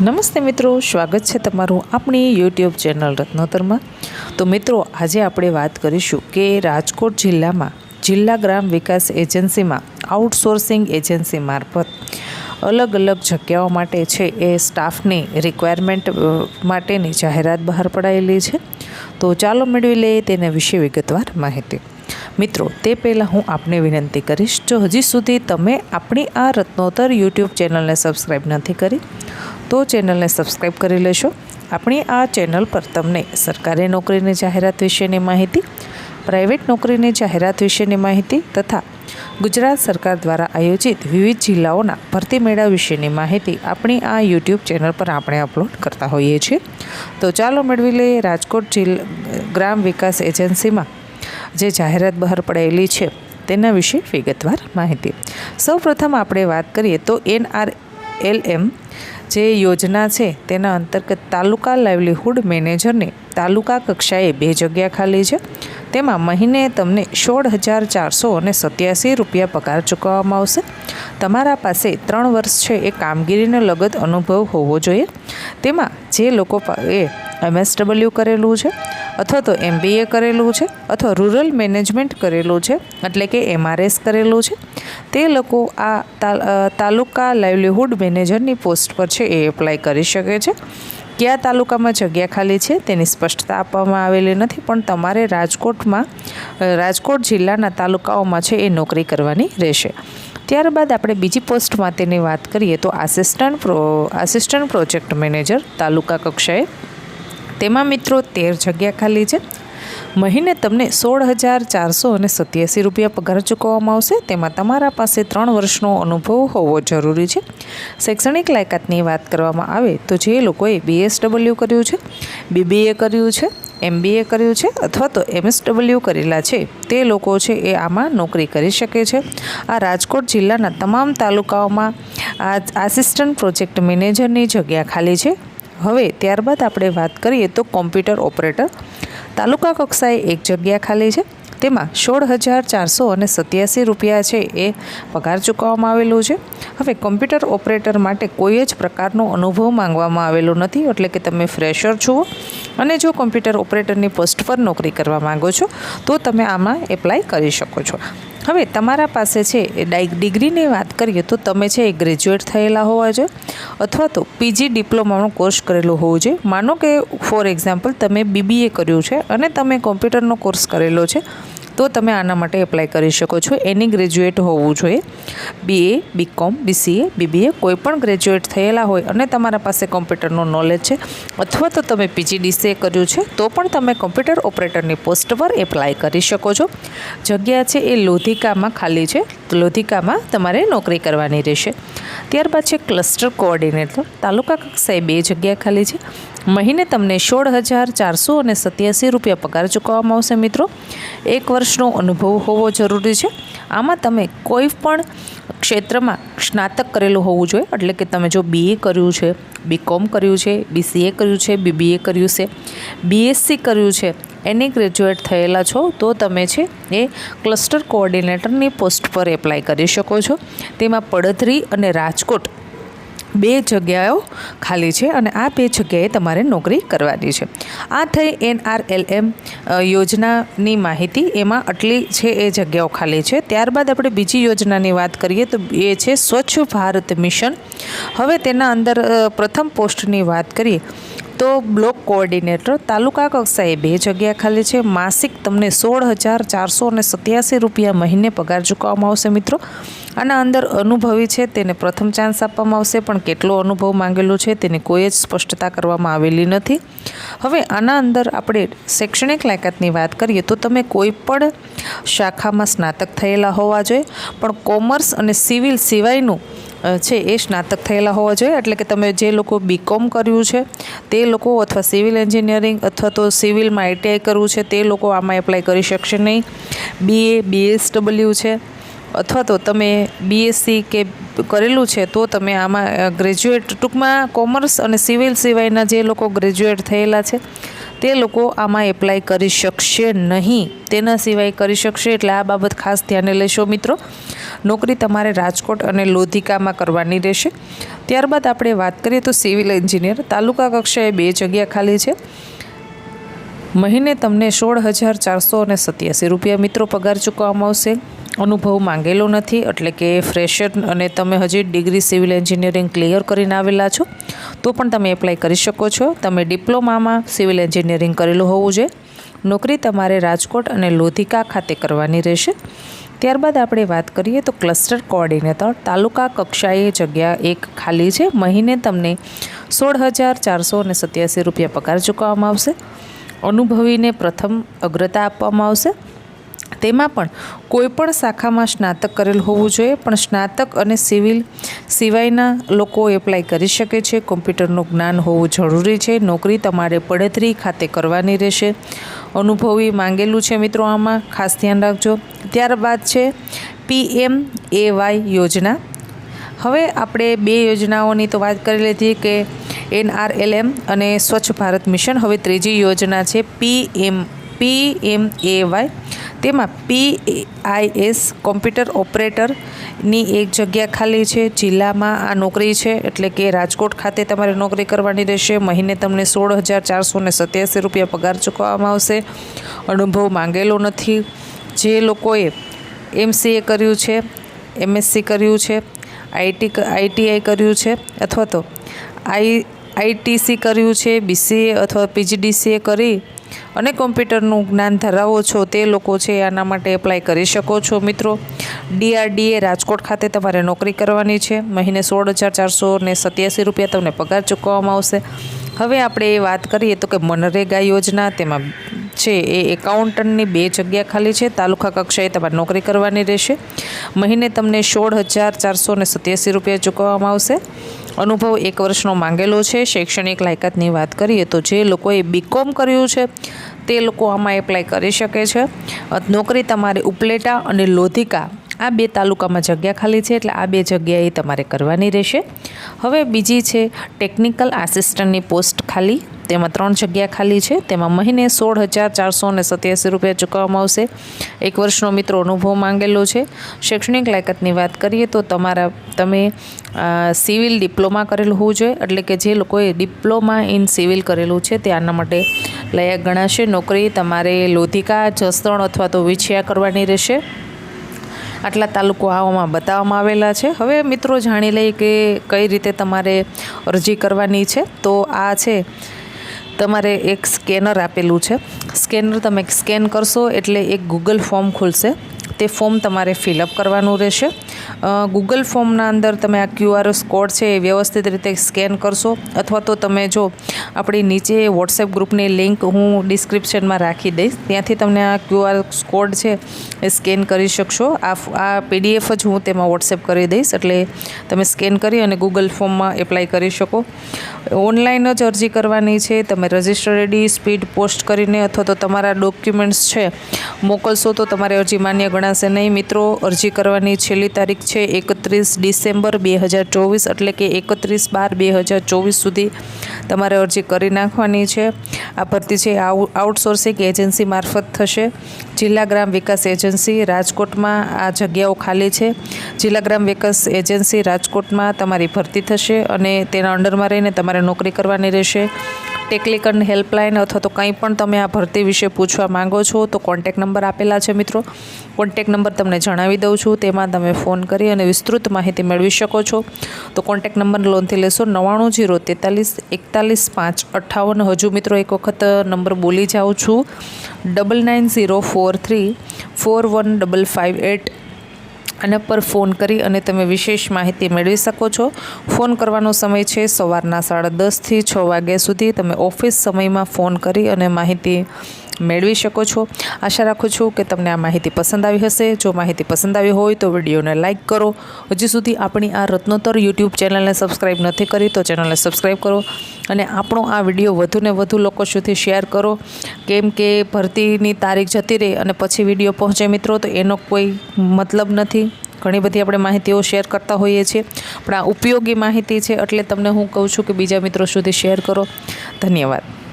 નમસ્તે મિત્રો, સ્વાગત છે તમારું આપણી યુટ્યુબ ચેનલ રત્નોતરમાં. તો મિત્રો, આજે આપણે વાત કરીશું કે રાજકોટ જિલ્લામાં જિલ્લા ગ્રામ વિકાસ એજન્સીમાં આઉટસોર્સિંગ એજન્સી મારફત અલગ અલગ જગ્યાઓ માટે છે એ સ્ટાફની રિક્વાયરમેન્ટ માટેની જાહેરાત બહાર પડાયેલી છે. તો ચાલો મેળવી લઈએ તેના વિશે વિગતવાર માહિતી. મિત્રો, તે પહેલાં હું આપને વિનંતી કરીશ, જો હજી સુધી તમે આપણી આ રત્નોતર યુટ્યુબ ચેનલને સબસ્ક્રાઈબ નથી કરી, તો ચેનલને સબસ્ક્રાઈબ કરી લેશો. આપણી આ ચેનલ પર તમને સરકારી નોકરીની જાહેરાત વિશેની માહિતી, પ્રાઇવેટ નોકરીની જાહેરાત વિશેની માહિતી તથા ગુજરાત સરકાર દ્વારા આયોજિત વિવિધ જિલ્લાઓના ભરતી મેળા વિશેની માહિતી આપણી આ યુટ્યુબ ચેનલ પર આપણે અપલોડ કરતા હોઈએ છીએ. તો ચાલો મેળવી લઈએ રાજકોટ જિલ્લા ગ્રામ વિકાસ એજન્સીમાં જે જાહેરાત બહાર પડાયેલી છે, તેના વિશે વિગતવાર માહિતી. સૌપ્રથમ આપણે વાત કરીએ તો એનઆર એલ એમ જે યોજના છે, તેના અંતર્ગત તાલુકા લાઇવલીહુડ મેનેજરને તાલુકા કક્ષાએ બે જગ્યા ખાલી છે. તેમાં મહિને તમને સોળ હજાર ચારસો અને સત્યાસી રૂપિયા પગાર ચૂકવવામાં આવશે. તમારા પાસે ત્રણ વર્ષ છે, એ કામગીરીને લગત અનુભવ હોવો જોઈએ. તેમાં જે લોકો એ એમએસડબલ્યુ કરેલું છે અથવા તો એમબીએ કરેલું છે અથવા રૂરલ મેનેજમેન્ટ કરેલું છે, એટલે કે એમઆરએસ કરેલું છે. તે લોકો આ તાલુકા લાઇવલીહુડ મેનેજરની પોસ્ટ પર છે, એ એપ્લાય કરી શકે છે. કયા તાલુકામાં જગ્યા ખાલી છે, તેની સ્પષ્ટતા આપવામાં આવેલી નથી, પણ તમારે રાજકોટમાં રાજકોટ જિલ્લાના તાલુકાઓમાં છે, એ નોકરી કરવાની રહેશે. ત્યારબાદ આપણે બીજી પોસ્ટ માટેની વાત કરીએ, તો assistant pro assistant project manager taluka કક્ષાએ તેમાં મિત્રો તેર જગ્યા ખાલી છે. મહિને તમને સોળ હજાર ચારસો અને સત્યાસી રૂપિયા પગાર ચૂકવવામાં આવશે. તેમાં તમારા પાસે ત્રણ વર્ષનો અનુભવ હોવો જરૂરી છે. શૈક્ષણિક લાયકાતની વાત કરવામાં આવે તો જે લોકોએ બીએસડબલ્યુ કર્યું છે બીબીએ કર્યું છે એમબીએ કર્યું છે અથવા તો એમએસડબલ્યુ કરેલા છે, તે લોકો છે એ આમાં નોકરી કરી શકે છે. આ રાજકોટ જિલ્લાના તમામ તાલુકાઓમાં આ આસિસ્ટન્ટ પ્રોજેક્ટ મેનેજરની જગ્યા ખાલી છે. હવે ત્યારબાદ આપણે વાત કરીએ તો કોમ્પ્યુટર ઓપરેટર. તાલુકા કક્ષાએ એક જગ્યા ખાલી છે. તેમાં સોળ હજાર ચારસો અને સત્યાસી રૂપિયા છે એ પગાર ચૂકવવામાં આવેલું છે. હવે કોમ્પ્યુટર ઓપરેટર માટે કોઈ જ પ્રકારનો અનુભવ માંગવામાં આવેલો નથી. એટલે કે તમે ફ્રેશર છો અને જો કોમ્પ્યુટર ઓપરેટરની પોસ્ટ પર નોકરી કરવા માંગો છો, તો તમે આમાં એપ્લાય કરી શકો છો. હવે તમારા પાસે છે એ ડિગ્રીની વાત કરીએ તો તમે છે એ ગ્રેજ્યુએટ થયેલા હોવા જોઈએ અથવા તો પીજી ડિપ્લોમાનો કોર્સ કરેલો હોવો જોઈએ. માનો કે, ફોર એક્ઝામ્પલ, તમે બીબીએ કર્યું છે અને તમે કોમ્પ્યુટરનો કોર્સ કરેલો છે. તો તમે આના માટે એપ્લાય કરી શકો છો. એની ગ્રેજ્યુએટ હોવું જોઈએ. બીએ બીકોમ બીસીએ બીબીએ કોઈ પણ ગ્રેજ્યુએટ થયેલા હોય અને તમારા પાસે કોમ્પ્યુટરનું નોલેજ છે અથવા તો તમે પીજીડીસીએ કર્યું છે, તો પણ તમે કોમ્પ્યુટર ઓપરેટરની પોસ્ટ પર એપ્લાય કરી શકો છો. જગ્યા છે એ લોધિકામાં ખાલી છે. લોધિકામાં તમારે નોકરી કરવાની રહેશે. ત્યારબાદ છે ક્લસ્ટર કોઓર્ડિનેટર. તાલુકા કક્ષાએ બે જગ્યા ખાલી છે. મહિને તમને સોળ હજાર ચારસો અને સત્યાસી રૂપિયા પગાર ચૂકવવામાં આવશે મિત્રો. એક વર્ષનો અનુભવ હોવો જરૂરી છે. આમાં તમે કોઈ પણ ક્ષેત્રમાં સ્નાતક કરેલું હોવું જોઈએ. એટલે કે તમે જો બીએ કર્યું છે બીકોમ કર્યું છે બીસીએ કર્યું છે બીબીએ કર્યું છે બીએસસી કર્યું છે એની ગ્રેજ્યુએટ થયેલા છો, તો તમે છે એ ક્લસ્ટર કોઓર્ડિનેટરની પોસ્ટ પર એપ્લાય કરી શકો છો. તેમાં પડધરી અને રાજકોટ બે જગ્યાઓ ખાલી છે અને આ બે જગ્યાએ તમારે નોકરી કરવાની છે. આ થઈ એનઆરએલએમ યોજનાની માહિતી. એમાં આટલી છે એ જગ્યાઓ ખાલી છે. ત્યારબાદ આપણે બીજી યોજનાની વાત કરીએ તો એ છે સ્વચ્છ ભારત મિશન. હવે તેના અંદર પ્રથમ પોસ્ટની વાત કરીએ. તો બ્લોક કોઓર્ડિનેટર તાલુકા કક્ષાએ બે જગ્યા ખાલી છે. માસિક તમને સોળ હજાર ચારસો અને સત્યાસી રૂપિયા મહિને પગાર ચૂકવવામાં આવશે મિત્રો. આના અંદર અનુભવી છે, તેને પ્રથમ ચાન્સ આપવામાં આવશે, પણ કેટલો અનુભવ માંગેલો છે તેની કોઈ જ સ્પષ્ટતા કરવામાં આવેલી નથી. હવે આના અંદર આપણે શૈક્ષણિક લાયકાતની વાત કરીએ તો તમે કોઈ પણ શાખામાં સ્નાતક થયેલા હોવા જોઈએ, પણ કોમર્સ અને સિવિલ સિવાયનું છે એ સ્નાતક થયેલા હોવા જોઈએ. એટલે કે તમે જે લોકો બીકોમ કર્યું છે, તે લોકો અથવા સિવિલ એન્જિનિયરિંગ અથવા તો સિવિલમાં આઈટીઆઈ કરવું છે, તે લોકો આમાં એપ્લાય કરી શકશે નહીં. બીએ બીએસડબલ્યુ છે, અથવા તો તમે બીએસસી કે કરેલું છે, તો તમે આમાં ગ્રેજ્યુએટ ટૂંકમાં કોમર્સ અને સિવિલ સિવાયના જે લોકો ગ્રેજ્યુએટ થયેલા છે, તે લોકો આમાં એપ્લાય કરી શકશે નહીં. તેના સિવાય કરી શકશે. એટલે આ બાબત ખાસ ધ્યાને લેશો મિત્રો. નોકરી તમારે રાજકોટ અને લોધિકામાં કરવાની રહેશે. ત્યારબાદ આપણે વાત કરીએ તો સિવિલ એન્જિનિયર. તાલુકા કક્ષાએ બે જગ્યા ખાલી છે. મહિને તમને સોળ હજાર ચારસો અને સત્યાસી રૂપિયા મિત્રો પગાર ચૂકવવામાં આવશે. અનુભવ માંગેલો નથી, એટલે કે ફ્રેશર અને તમે હજી ડિગ્રી સિવિલ એન્જિનિયરિંગ ક્લિયર કરીને આવેલા છો, તો પણ તમે એપ્લાય કરી શકો છો. તમે ડિપ્લોમામાં સિવિલ એન્જિનિયરિંગ કરેલું હોવું જોઈએ. નોકરી તમારે રાજકોટ અને લોધિકા ખાતે કરવાની રહેશે. ત્યારબાદ આપણે વાત કરીએ તો ક્લસ્ટર કોઓર્ડિનેટર. તાલુકા કક્ષાએ જગ્યા એક ખાલી છે. મહિને તમને સોળ હજાર ચારસો અને સત્યાસી રૂપિયા પગાર ચૂકવવામાં આવશે. અનુભવીને પ્રથમ અગ્રતા આપવામાં આવશે. તેમાં પણ કોઈપણ શાખામાં સ્નાતક કરેલ હોવું જોઈએ, પણ સ્નાતક અને સિવિલ સિવાયના લોકો એપ્લાય કરી શકે છે. કોમ્પ્યુટરનું જ્ઞાન હોવું જરૂરી છે. નોકરી તમારે પડતરી ખાતે કરવાની રહેશે. અનુભવી માંગેલું છે મિત્રો આમાં. ખાસ ધ્યાન રાખજો. ત્યારબાદ છે પીએમ એ વાય યોજના. હવે આપણે બે યોજનાઓની તો વાત કરી લીધી કે એનઆરએલએમ અને સ્વચ્છ ભારત મિશન. હવે ત્રીજી યોજના છે પીએમ પી એમ એ વાય. તેમાં પી આઈએસ કોમ્પ્યુટર ઓપરેટરની એક જગ્યા ખાલી છે. જિલ્લામાં આ નોકરી છે એટલે કે રાજકોટ ખાતે તમારે નોકરી કરવાની રહેશે. મહિને તમને સોળ હજાર ચારસો સત્યાસી રૂપિયા પગાર ચૂકવવામાં આવશે. અનુભવ માંગેલો નથી. જે લોકોએ એમસીએ કર્યું છે એમએસસી કર્યું છે આઈટી આઈટીઆઈ કર્યું છે અથવા તો આઈ આઈટીસી કર્યું છે, બીસીએ અથવા પીજીડીસીએ કરી અને કોમ્પ્યુટરનું જ્ઞાન ધરાવો છો તે લોકો છે આના માટે એપ્લાય કરી શકો છો મિત્રો. ડીઆરડીએ રાજકોટ ખાતે તમારે નોકરી કરવાની છે. મહિને સોળ હજાર ચારસો ને સત્યાસી રૂપિયા તમને પગાર ચૂકવવામાં આવશે. હવે આપણે વાત કરીએ તો કે મનરેગા યોજના, તેમાં છે એ એકાઉન્ટન્ટની બે જગ્યા ખાલી છે. તાલુકા કક્ષાએ તમારે નોકરી કરવાની રહેશે. મહિને તમને સોળ હજાર ચારસો ને સત્યાસી રૂપિયા ચૂકવવામાં આવશે. અનુભવ એક વર્ષનો માંગેલો છે. શૈક્ષણિક લાયકાતની વાત કરીએ તો જે લોકોએ બીકોમ કર્યું છે, તે લોકો આમાં એપ્લાય કરી શકે છે. નોકરી તમારે ઉપલેટા અને લોધિકા આ બે તાલુકામાં જગ્યા ખાલી છે એટલે આ બે જગ્યાએ તમારે કરવાની રહેશે. હવે બીજી છે ટેકનિકલ આસિસ્ટન્ટની પોસ્ટ ખાલી. તેમાં ત્રણ જગ્યા ખાલી છે. તેમાં મહિને સોળ હજાર ચારસો ને સત્યાસી રૂપિયા ચૂકવવામાં આવશે. એક વર્ષનો મિત્રો અનુભવ માંગેલો છે. શૈક્ષણિક લાયકાતની વાત કરીએ તો તમારા, તમે સિવિલ ડિપ્લોમા કરેલું હોવું જોઈએ. એટલે કે જે લોકોએ ડિપ્લોમા ઇન સિવિલ કરેલું છે તે આના માટે લાયક ગણાશે. નોકરી તમારે લોધિકા, જસદણ અથવા તો વિછિયા કરવાની રહેશે. આટલા તાલુકો આવામાં બતાવવામાં આવેલા છે. હવે મિત્રો જાણી લઈએ કે કઈ રીતે તમારે અરજી કરવાની છે. તો આ છે તમારે એક સ્કેનર આપેલું છે. સ્કેનર તમે સ્કેન કરશો એટલે એક ગૂગલ ફોર્મ ખુલશે. તે ફોર્મ તમારે ફિલઅપ કરવાનું રહેશે. ગૂગલ ફોર્મના અંદર તમે આ ક્યુઆર કોડ છે એ વ્યવસ્થિત રીતે સ્કેન કરશો. અથવા તો તમે જો આપણી નીચે વોટ્સએપ ગ્રુપની લિંક હું ડિસ્ક્રિપ્શનમાં રાખી દઈશ. ત્યાંથી તમને આ ક્યુઆર કોડ છે એ સ્કેન કરી શકશો. આ આ પીડીએફ જ હું તેમાં વોટ્સએપ કરી દઈશ. એટલે તમે સ્કેન કરી અને ગૂગલ ફોર્મમાં એપ્લાય કરી શકો. ઓનલાઈન જ અરજી કરવાની છે. તમે રજિસ્ટર આઈડી, સ્પીડ પોસ્ટ કરીને અથવા તો તમારા ડોક્યુમેન્ટ્સ છે, મોકલશો તો તમારી અરજી માન્ય ગણાશે નહીં. મિત્રો, અરજી કરવાની છેલ્લી તારીખ છે એકત્રીસ ડિસેમ્બર બે હજાર ચોવીસ, એટલે કે એકત્રીસ બાર બે હજાર ચોવીસ સુધી તમારે અરજી કરી નાખવાની છે. આ ભરતી છે આઉટસોર્સિંગ એજન્સી મારફત થશે. જિલ્લા ગ્રામ વિકાસ એજન્સી રાજકોટમાં આ જગ્યાઓ ખાલી છે. જિલ્લા ગ્રામ વિકાસ એજન્સી રાજકોટમાં તમારી ભરતી થશે અને તેના અંડરમાં રહીને તમારે નોકરી કરવાની રહેશે. ટેકનિકલ હેલ્પલાઇન અથવા તો કંઈ પણ તમે આ ભરતી વિશે પૂછવા માંગો છો, તો કોન્ટેક નંબર આપેલા છે મિત્રો. કોન્ટેક નંબર તમને જણાવી દઉં છું, તેમાં તમે ફોન કરી અને વિસ્તૃત માહિતી મેળવી શકો છો. તો કોન્ટેક નંબર લોનથી લેશો નવ્વાણું જીરો તેતાલીસ એકતાલીસ પાંચ અઠ્ઠાવન. હજુ મિત્રો એક વખત નંબર બોલી જાઉં છું. Double nine zero four three four one double five eight આના પર ફોન કરી અને તમે વિશેષ માહિતી મેળવી શકો છો. ફોન કરવાનો સમય છે સવારના સાડા દસથી છ વાગ્યા સુધી. તમે ઓફિસ સમયમાં ફોન કરી અને માહિતી મેળવી શકો છો. આશા રાખું છું કે તમને આ માહિતી પસંદ આવી હશે. જો માહિતી પસંદ આવી હોય તો વિડીયોને લાઇક કરો. હજી સુધી આપણી આ રત્નોત્તર યુટ્યુબ ચેનલને સબસ્ક્રાઈબ નથી કરી તો ચેનલને સબસ્ક્રાઈબ કરો અને આપણો આ વીડિયો વધુને વધુ લોકો સુધી શેર કરો. કેમ કે ભરતીની તારીખ જતી રહે અને પછી વીડિયો પહોંચે મિત્રો, તો એનો કોઈ મતલબ નથી. ઘણી બધી આપણે માહિતીઓ શેર કરતા હોઈએ છીએ, પણ આ ઉપયોગી માહિતી છે એટલે તમને હું કહું છું કે બીજા મિત્રો સુધી શેર કરો. ધન્યવાદ.